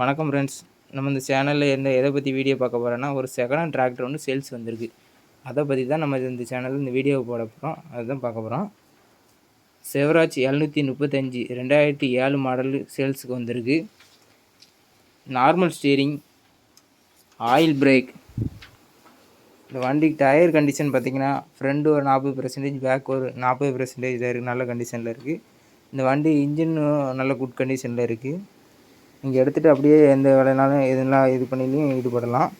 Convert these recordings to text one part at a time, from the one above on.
வணக்கம் ஃப்ரெண்ட்ஸ் நம்ம இந்த சேனலில் எந்த எதை பற்றி வீடியோ பார்க்க போகிறோன்னா ஒரு செகண்ட் ஹேண்ட் டிராக்டர் ஒன்று சேல்ஸ் வந்திருக்கு. அதை பற்றி தான் நம்ம இந்த சேனலில் இந்த வீடியோவை போட போகிறோம் அதுதான் பார்க்க போகிறோம் செவராஜ் எழுநூற்றி முப்பத்தஞ்சு ரெண்டாயிரத்தி ஏழு மாடல் சேல்ஸுக்கு வந்திருக்கு. நார்மல் ஸ்டீரிங் ஆயில் பிரேக் இந்த வண்டிக்கு டயர் கண்டிஷன் பார்த்தீங்கன்னா ஃப்ரண்ட் ஒரு நாற்பது பர்சன்டேஜ் பேக் ஒரு நாற்பது பர்சன்டேஜ் இருக்குது நல்ல கண்டிஷனில் இருக்குது இந்த வண்டி இன்ஜினும் நல்ல குட் கண்டிஷனில் இருக்குது நீங்கள் எடுத்துகிட்டு அப்படியே எந்த வேலைனாலும் எதுனா இது பண்ணிலையும் ஈடுபடலாம்.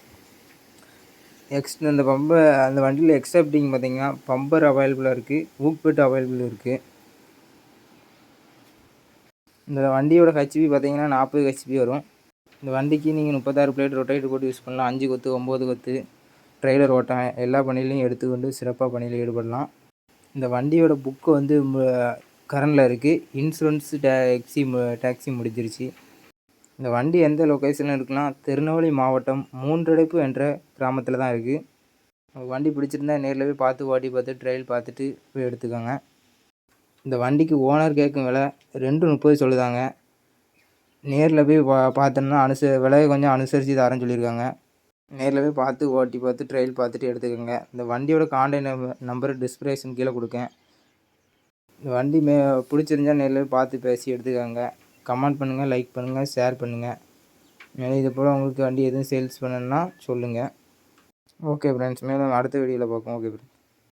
எக்ஸ்ட் அந்த பம்பை அந்த வண்டியில் எக்ஸப்டிங் பார்த்தீங்கன்னா பம்பர் அவைலபிளாக இருக்குது ஊக்பெட் அவைலபிள் இருக்குது இந்த வண்டியோட ஹெச்பி பார்த்தீங்கன்னா நாற்பது ஹெச்பி வரும். இந்த வண்டிக்கு நீங்கள் முப்பத்தாறு பிளேட் ரொட்டேட் போட்டு யூஸ் பண்ணலாம். அஞ்சு கொத்து ஒம்பது கொத்து ட்ரெய்லர் ஓட்டம் எல்லா பணியிலையும் எடுத்துக்கொண்டு சிறப்பாக பணியில் ஈடுபடலாம். இந்த வண்டியோட புக்கு வந்து கரண்டில் இருக்குது இன்சூரன்ஸ் டேக்ஸி டேக்ஸி முடிஞ்சிருச்சு. இந்த வண்டி எந்த லொக்கேஷனில் இருக்குன்னா திருநெல்வேலி மாவட்டம் மூன்றடைப்பு என்ற கிராமத்தில் தான் இருக்குது வண்டி பிடிச்சிருந்தா நேரில் போய் பார்த்து ஓட்டி பார்த்து ட்ரையல் பார்த்துட்டு போய் எடுத்துக்கோங்க. இந்த வண்டிக்கு ஓனர் கேட்கும் விலை ரெண்டு முப்பது சொல்லுதாங்க. நேரில் போய் பா பார்த்தோம்னா அனுச விலையை கொஞ்சம் அனுசரித்து தரேன்னு சொல்லியிருக்காங்க. நேரில் போய் பார்த்து ஓட்டி பார்த்து ட்ரையல் பார்த்துட்டு எடுத்துக்கோங்க. இந்த வண்டியோட கான்டாக்ட் நம்பர் நம்பர் டிஸ்பிரேஷன் கீழே கொடுக்கேன். இந்த வண்டி மே பிடிச்சிருந்தா நேரில் போய் பார்த்து பேசி எடுத்துக்கோங்க. கமெண்ட் பண்ணுங்கள் லைக் பண்ணுங்கள் ஷேர் பண்ணுங்கள் மேலும் இது போல் உங்களுக்கு வண்டி எதுவும் சேல்ஸ் பண்ணணுன்னா சொல்லுங்கள் ஓகே ஃப்ரெண்ட்ஸ் மேலும் அடுத்த வீடியோவில் பார்ப்போம். Okay friends